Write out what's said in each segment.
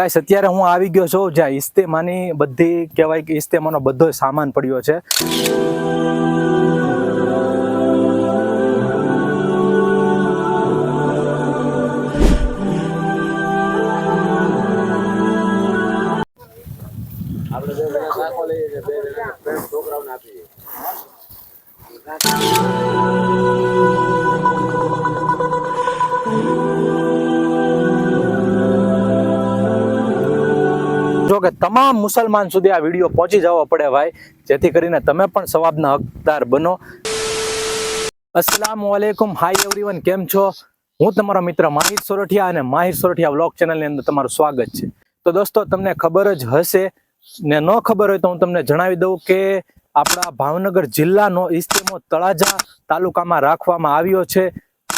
Guys, અત્યારે હું આવી ગયો છું જ્યાં ઇસ્તેમાની બધી કહેવાય કે ઇસ્તેમાનો બધો સામાન પડ્યો છે. આપણે છોકરાઓને આપીએ જો કે તમામ મુસલમાન સુધી આ વીડિયો પહોંચી જવો પડે ભાઈ, જેથી કરીને તમે પણ સવાબના હકદાર બનો. અસલામ વાલેકુમ હાય એવરીવન કેમ છો? હું તમારો મિત્ર માહિર સોરઠિયા અને માહિર સોરઠિયા વ્લોગ ચેનલની અંદર તમારું સ્વાગત છે. તો દોસ્તો, તમને ખબર જ હશે ને ન ખબર હોય તો હું તમને જણાવી દઉં કે આપણા ભાવનગર જિલ્લાનો ઇસ્તેમો તળાજા તાલુકામાં રાખવામાં આવ્યો છે.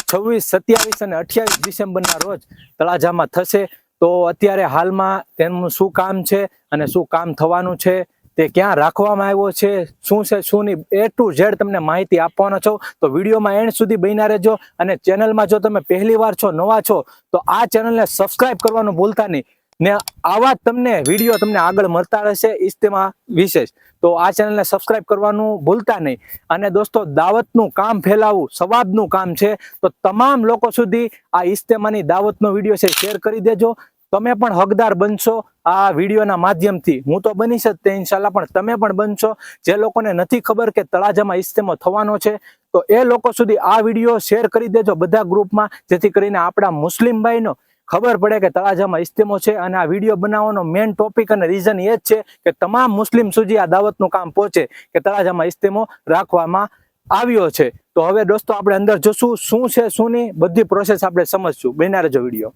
છવ્વીસ, સત્યાવીસ અને અઠ્યાવીસ ડિસેમ્બરના રોજ તળાજામાં થશે. તો અત્યારે હાલમાં તેનું શું કામ છે અને શું કામ થવાનું છે, તે ક્યાં રાખવામાં આવ્યો છે, શું છે શું નહીં એ ટુ ઝેડ તમને માહિતી આપવાનો છો. તો વિડીયોમાં એન્ડ સુધી બન્યા રહેજો અને ચેનલમાં જો તમે પહેલી વાર છો, નવા છો, તો આ ચેનલને સબસ્ક્રાઇબ કરવાનું ભૂલતા નહીં. ને આવા તમને વીડિયો તમને આગળ મળતા રહેશે ઇસ્તેમા વિશેષ. તો આ ચેનલને સબસ્ક્રાઇબ કરવાનું ભૂલતા નહીં. અને દોસ્તો, દાવતનું કામ ફેલાવવું સવાબનું કામ છે. તો તમામ લોકો સુધી આ ઇસ્તેમાની દાવતનો વીડિયો છે શેર કરી દેજો. તમે પણ હકદાર બનશો આ વિડીયોના માધ્યમથી. હું તો બનીશ જ તે ઇન્શાલ્લાહ પણ તમે પણ બનશો. જે લોકોને નથી ખબર કે તળાજામાં ઇસ્તેમો થવાનો છે, તો એ લોકો સુધી આ વીડિયો શેર કરી દેજો બધા ગ્રુપમાં, જેથી કરીને આપણા મુસ્લિમ ભાઈનો ખબર પડે કે તળાજામાં ઇસ્તેમો છે અને આ વીડિયો બનાવવાનો મેઇન ટોપિક અને રીઝન એ જ છે કે તમામ મુસ્લિમ સુધી આ દાવતનું કામ પહોંચે કે તળાજામાં ઇસ્તેમો રાખવામાં આવ્યો છે. તો હવે દોસ્તો, આપણે અંદર જોશું. શું છે, શું નહીં, બધી પ્રોસેસ આપણે સમજશું. બન્યા રહેજો વીડિયો.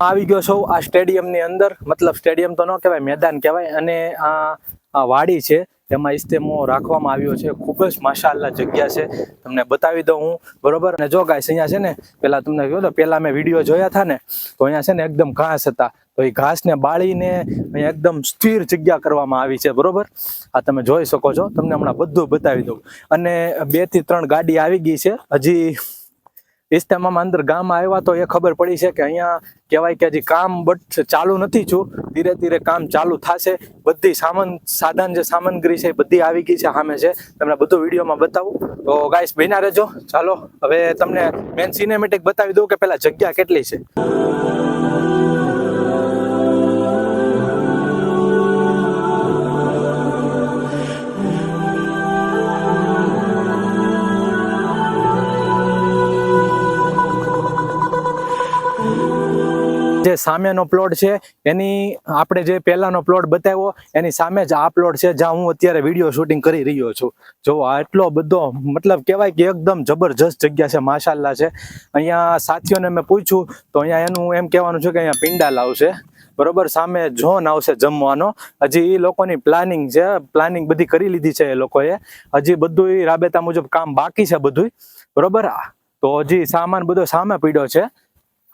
આવી ગયો છો આ સ્ટેડિયમની અંદર. મતલબ સ્ટેડિયમ તો ન કહેવાય, મેદાન કહેવાય. અને આ આ વાડી છે, એમાં ઇસ્તેમો રાખવામાં આવ્યો છે. ખૂબ જ માશાલ્લા જગ્યા છે. તમને બતાવી દઉં હું, બરોબર? અને જો ગાઈસ અહીંયા છે ને, પેલા તમને કહ્યું તો, પેલા મેં વીડિયો જોયા હતા ને, તો અહીંયા છે ને એકદમ ઘાસ હતા. તો એ ઘાસને બાળીને અહીંયા એકદમ સ્થિર જગ્યા કરવામાં આવી છે, બરોબર? આ તમે જોઈ શકો છો. તમને હમણાં બધું બતાવી દઉં. અને બેથી ત્રણ ગાડી આવી ગઈ છે. હજી ઇસ્તેમામાં અંદર ગામ આવ્યા તો એ ખબર પડી છે કે અહીંયા કહેવાય કે હજી કામ બટ ચાલુ નથી છું ધીરે ધીરે કામ ચાલુ થશે. બધી સામાન સાધન જે સામગ્રી છે એ બધી આવી ગઈ છે સામે છે. તમને બધું વિડીયોમાં બતાવું. તો ગાઈસ બન્યા રહેજો. ચાલો, હવે તમને મેન સિનેમેટિક બતાવી દઉં કે પેલા જગ્યા કેટલી છે. જે સામેનો પ્લોટ છે, એની આપણે જે પહેલાનો પ્લોટ બતાવ્યો, એની સામે જ આ પ્લોટ છે, જ્યાં હું અત્યારે વીડિયો શૂટિંગ કરી રહ્યો છું. જો આટલો બધો, મતલબ કહેવાય કે એકદમ જબરજસ્ત જગ્યા છે માશાલ્લા છે. અહીંયા સાથીઓને મેં પૂછ્યું, તો અહીંયા એનું એમ કહેવાનું છે કે અહીંયા પિંડાલ આવશે બરોબર? સામે ઝોન આવશે જમવાનો. હજી એ લોકોની પ્લાનિંગ છે પ્લાનિંગ બધી કરી લીધી છે એ લોકોએ. હજી બધું રાબેતા મુજબ કામ બાકી છે બધું બરોબર? તો હજી સામાન બધો સામે પીડ્યો છે.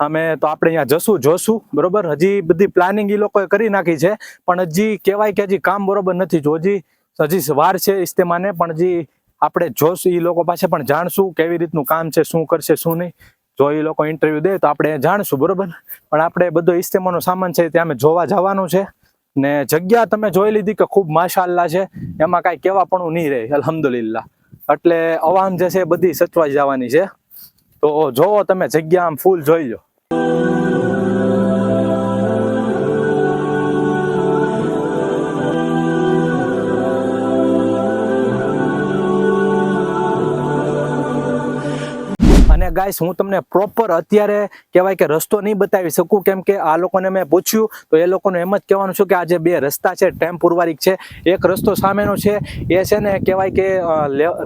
અમે તો આપણે અહીંયા જશું જોશું, બરોબર? હજી બધી પ્લાનિંગ એ લોકોએ કરી નાખી છે, પણ હજી કહેવાય કે હજી કામ બરોબર નથી જો, હજી હજી વાર છે ઇસ્તેમાને, પણ હજી આપણે જોશું એ લોકો પાસે પણ જાણશું કેવી રીતનું કામ છે, શું કરશે, શું નહીં. જો એ લોકો ઇન્ટરવ્યુ દે તો આપણે જાણશું, બરોબર? પણ આપણે બધો ઇસ્તેમાનો સામાન છે ત્યાં અમે જોવા જવાનું છે. ને જગ્યા તમે જોઈ લીધી કે ખૂબ માશાલ્લા છે, એમાં કાંઈ કહેવાપણું નહીં રહે અલહમદુલિલ્લા એટલે અવામ જે છે બધી સચવાઈ જવાની છે. તો જોવો તમે જગ્યા આમ ફૂલ જોઈ લો. ગાઈસ, હું તમને પ્રોપર અત્યારે કહેવાય કે રસ્તો નહીં બતાવી શકું, કેમ કે આ લોકોને મેં પૂછ્યું, તો એ લોકોને એમ જ કહેવાનું છે કે આ જે બે રસ્તા છે ટેમ્પોરવારિક છે, એક રસ્તો સામેનો છે, એ છે ને કહેવાય કે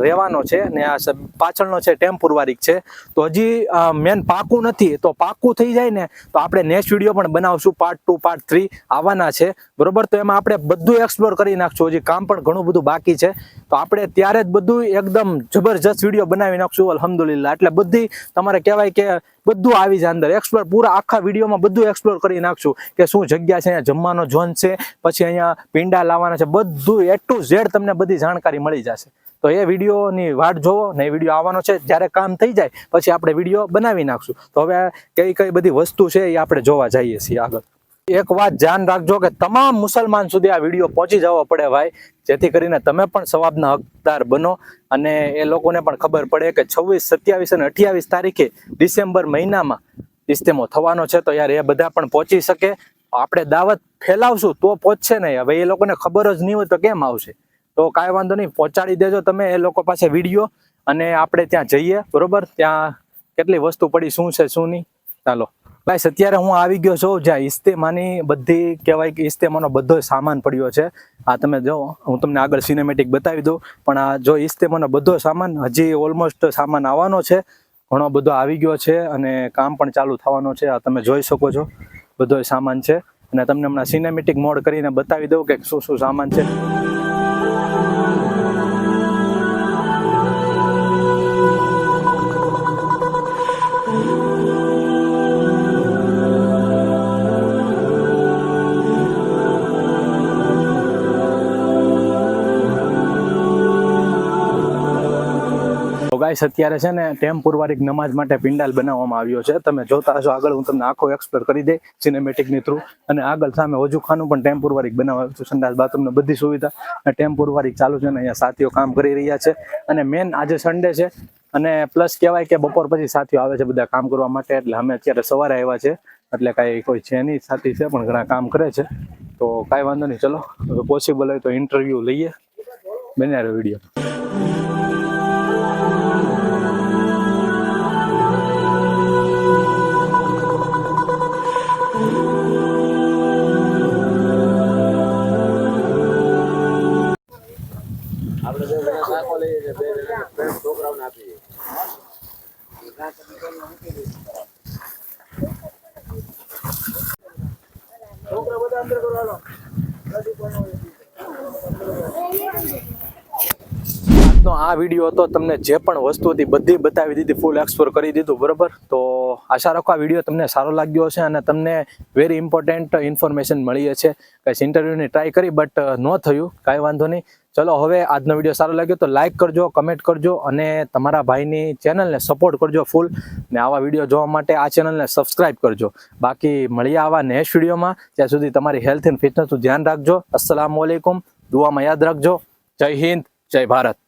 રહેવાનો છે, ને આ પાછળનો છે ટેમ્પોરવારિક છે. તો હજી મેન પાકું નથી, તો પાકું થઈ જાય ને, તો આપણે નેક્સ્ટ વીડિયો પણ બનાવશું પાર્ટ ટુ પાર્ટ થ્રી આવવાના છે. બરોબર? તો એમાં આપણે બધું એક્સપ્લોર કરી નાખશું, હજી કામ પણ ઘણું બધું બાકી છે. તો આપણે ત્યારે જ બધું એકદમ જબરજસ્ત વીડિયો બનાવી નાખશું અલહમદુલિલ્લા એટલે બધી તમારે કહેવાય કે બધું આવી જાય અંદર. એક્સપ્લોર પૂરા આખા વિડીયોમાં બધું એક્સપ્લોર કરી નાખશું કે શું જગ્યા છે, અહીંયા જમવાનો ઝોન છે, પછી અહીંયા પીંડા લાવવાના છે, બધું એ ટુ ઝેડ તમને બધી જાણકારી મળી જશે. તો એ વિડીયોની વાટ જોવો, ને એ વીડિયો આવવાનો છે. જ્યારે કામ થઈ જાય, પછી આપણે વીડિયો બનાવી નાખશું. તો હવે કઈ કઈ બધી વસ્તુ છે એ આપણે જોવા જઈએ છીએ આગળ. એક વાત ધ્યાન રાખજો કે તમામ મુસલમાન સુધી આ વીડિયો પહોંચી જવો પડે ભાઈ. જેથી કરીને તમે પણ સવાબના હકદાર બનો અને એ લોકોને પણ ખબર પડે કે છવ્વીસ, સત્યાવીસ અને અઠ્યાવીસ તારીખે ડિસેમ્બર મહિનામાં ઇસ્તેમો થવાનો છે તો યાર એ બધા પણ પહોંચી શકે. આપણે દાવત ફેલાવશું તો પહોંચશે નહીં. હવે એ લોકોને ખબર જ નહીં હોય તો કેમ આવશે? તો કાંઈ વાંધો નહીં, પહોંચાડી દેજો તમે એ લોકો પાસે વીડિયો અને આપણે ત્યાં જઈએ, બરોબર? ત્યાં કેટલી વસ્તુ પડી, શું છે, શું નહીં? ચાલો. ગાઈસ અત્યારે હું આવી ગયો છું જ્યાં ઇસ્તેમાની બધી કહેવાય કે ઇસ્તેમાનો બધો સામાન પડ્યો છે. આ તમે જો, હું તમને આગળ સિનેમેટિક બતાવી દઉં. પણ આ જો ઇસ્તેમાનો બધો સામાન, હજી ઓલમોસ્ટ સામાન આવવાનો છે. ઘણો બધો આવી ગયો છે અને કામ પણ ચાલુ થવાનો છે. આ તમે જોઈ શકો છો, બધો સામાન છે. અને તમને હમણાં સિનેમેટિક મોડ કરીને બતાવી દઉં કે શું શું સામાન છે. ગાઈસ અત્યારે છે ને ટેમ્પોરવારિક નમાજ માટે પિંડાલ બનાવવામાં આવ્યો છે. તમે જોતા હશો, આગળ હું તમને આખો એક્સપ્લોર કરી દઈ સિનેમેટિકની થ્રુ અને આગળ સામે વજુખાનું પણ ટેમ્પોરવારિક બનાવવામાં આવ્યું છે. સંડાસ બાથરૂમની બધી સુવિધા. અને ટેમ્પોરવારિક ચાલુ છે અને અહીંયા સાથીઓ કામ કરી રહ્યા છે. અને મેન આજે સન્ડે છે. અને પ્લસ કહેવાય કે બપોર પછી સાથીઓ આવે છે બધા કામ કરવા માટે. એટલે અમે અત્યારે સવારે આવ્યા છે. એટલે કાંઈ કોઈ છે નહીં, સાથી છે, પણ ઘણા કામ કરે છે. તો કાંઈ વાંધો નહીં, ચલો. પોસિબલ હોય તો ઇન્ટરવ્યૂ લઈએ. બન્યા વીડિયો છોકરા બધા અંદર કરો હાલો આજનો આ વીડિયો હતો, તમને જે પણ વસ્તુ હતી બધી બતાવી દીધી ફૂલ એક્સપ્લોર કરી દીધું, બરોબર? તો આશા રાખો આ વીડિયો તમને સારો લાગ્યો હશે અને તમને વેરી ઇમ્પોર્ટન્ટ ઇન્ફોર્મેશન મળી છે. કઈ ઇન્ટરવ્યૂની ટ્રાય કરી બટ ન થયું, કાંઈ વાંધો નહીં. ચલો, હવે આજનો વીડિયો સારો લાગ્યો તો લાઇક કરજો કમેન્ટ કરજો અને તમારા ભાઈની ચેનલને સપોર્ટ કરજો ફૂલ ને આવા વીડિયો જોવા માટે આ ચેનલને સબસ્ક્રાઇબ કરજો. બાકી મળીએ આવા નેક્સ્ટ વિડીયોમાં. ત્યાં સુધી તમારી હેલ્થ એન્ડ ફિટનેસનું ધ્યાન રાખજો. અસલામ વાલેકુમ દુઆમાં યાદ રાખજો. જય હિન્દ, જય ભારત.